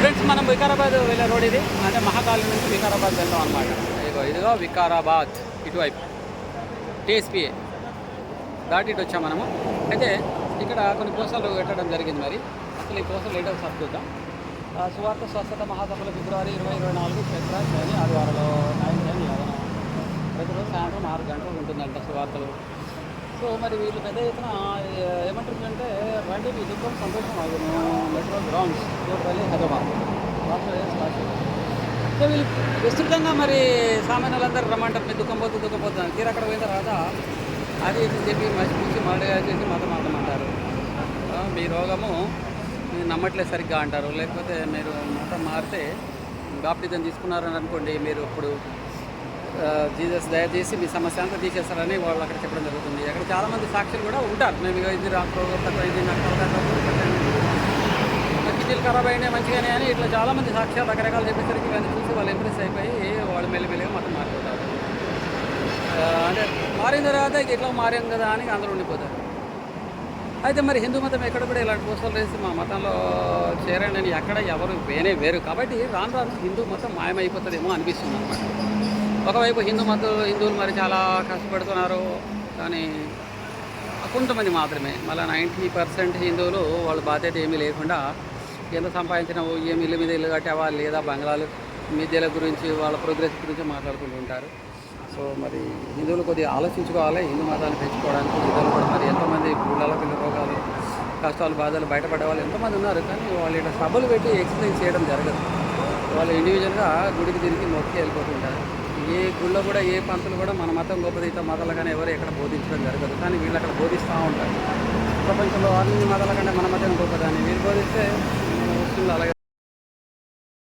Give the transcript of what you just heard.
Friends మనం వికారాబాద్ వెళ్ళే road ఇది. అంటే మహాకాళి నుంచి వికారాబాద్ వెళ్దాం అనమాట ఇదిగో ఇదిగో వికారాబాద్ ఇటువైపు. టీఎస్పీఏ దాటి ఇటు వచ్చాం మనము. అయితే ఇక్కడ కొన్ని పోస్టర్లు పెట్టడం జరిగింది మరి. అసలు ఈ పోస్టర్లు ఏంటో సార్ చూద్దాం. సువార్త స్వస్థత మహాసభలు ఫిబ్రవరి ఇరవై ఇరవై నాలుగు చైత్ర శని ఆదివారంలో నైన్ టెన్ ప్రతిరోజు సాయంత్రం ఆరు గంటలు ఉంటుందంట సువార్తలు. సో మరి వీళ్ళు పెద్ద ఎత్తున ఏమంటుందంటే రండి మీ దుఃఖం సంతోషం అగును metro grounds Hyderabad. Start so వీళ్ళు విస్తృతంగా మరి సామాన్యులందరూ రమ్మంటారు మీరు దుఃఖం పోతుంది దుఃఖం పోతుంది తీరు అక్కడ పోయిన తర్వాత అది ఇది చెప్పి మంచి పూసి చేసి మతం ఆడమంటారు మీ రోగము మీరు నమ్మట్లేదు సరిగ్గా అంటారు. లేకపోతే మీరు మతం మారితే బాప్టిజం తీసుకున్నారని అనుకోండి మీరు ఇప్పుడు జీసస్ దయచేసి మీ సమస్య అంతా తీసేస్తారని వాళ్ళు అక్కడ చెప్పడం జరుగుతుంది అక్కడ చాలామంది సాక్షులు కూడా ఉంటారు మేము ఇది రాకు తక్కువ ఇది నాకు కిడ్నీలు ఖరాబ్ అయినాయి మంచిగానే అని ఇట్లా చాలామంది సాక్ష్యాలు రకరకాలు చెప్పేసరికి ఇవన్నీ చూసి వాళ్ళు ఇంప్రెస్ అయిపోయి వాళ్ళు మెల్లిమెల్లిగా మొత్తం మారిపోతారు అంటే మారిన తర్వాత ఇక ఇట్లా మారాం కదా అని అందరూ ఉండిపోతారు అయితే మరి హిందూ మతం ఎక్కడ కూడా ఇలాంటి పోస్టులు వేసి మా మతంలో చేరండి అని ఎక్కడ ఎవరు వేనే వేరు కాబట్టి రాను రాను హిందూ మతం మాయమైపోతుందేమో అనిపిస్తుంది అనమాట ఒకవైపు హిందూ మతం హిందువులు మరి చాలా కష్టపడుతున్నారు కానీ కొంతమంది మాత్రమే. మళ్ళీ నైంటీ పర్సెంట్ హిందువులు వాళ్ళ బాధ్యత ఏమీ లేకుండా ఎంత సంపాదించినావు ఏమి ఇల్లు మీద ఇల్లు కట్టేవా లేదా బంగ్లాలు మిద్దెల గురించి వాళ్ళ ప్రోగ్రెస్ గురించి మాట్లాడుకుంటూ ఉంటారు. సో మరి హిందువులు కొద్దిగా ఆలోచించుకోవాలి హిందూ మతాన్ని పెంచుకోవడానికి హిందువులు కూడా మరి ఎంతోమంది గుళ్ళలో పిల్ల రోగాలు కష్టాలు బాధలు బయటపడే వాళ్ళు ఎంతోమంది ఉన్నారు కానీ వాళ్ళు ఇట్లా సభలు పెట్టి ఎక్సర్సైజ్ చేయడం జరగదు. వాళ్ళు ఇండివిజువల్గా గుడికి తిరిగి మొక్కి వెళ్ళిపోతుంటారు ఏ గుళ్ళో కూడా ఏ పంతులు కూడా మన మతం గొప్పది ఇతర మతాల కానీ ఎవరు ఎక్కడ బోధించడం జరగదు. కానీ వీళ్ళు అక్కడ బోధిస్తూ ఉంటారు. ప్రపంచంలో అన్ని మతాల కంటే మన మతం గొప్పదని. వీళ్ళు బోధిస్తే ముస్లింలు అలాగే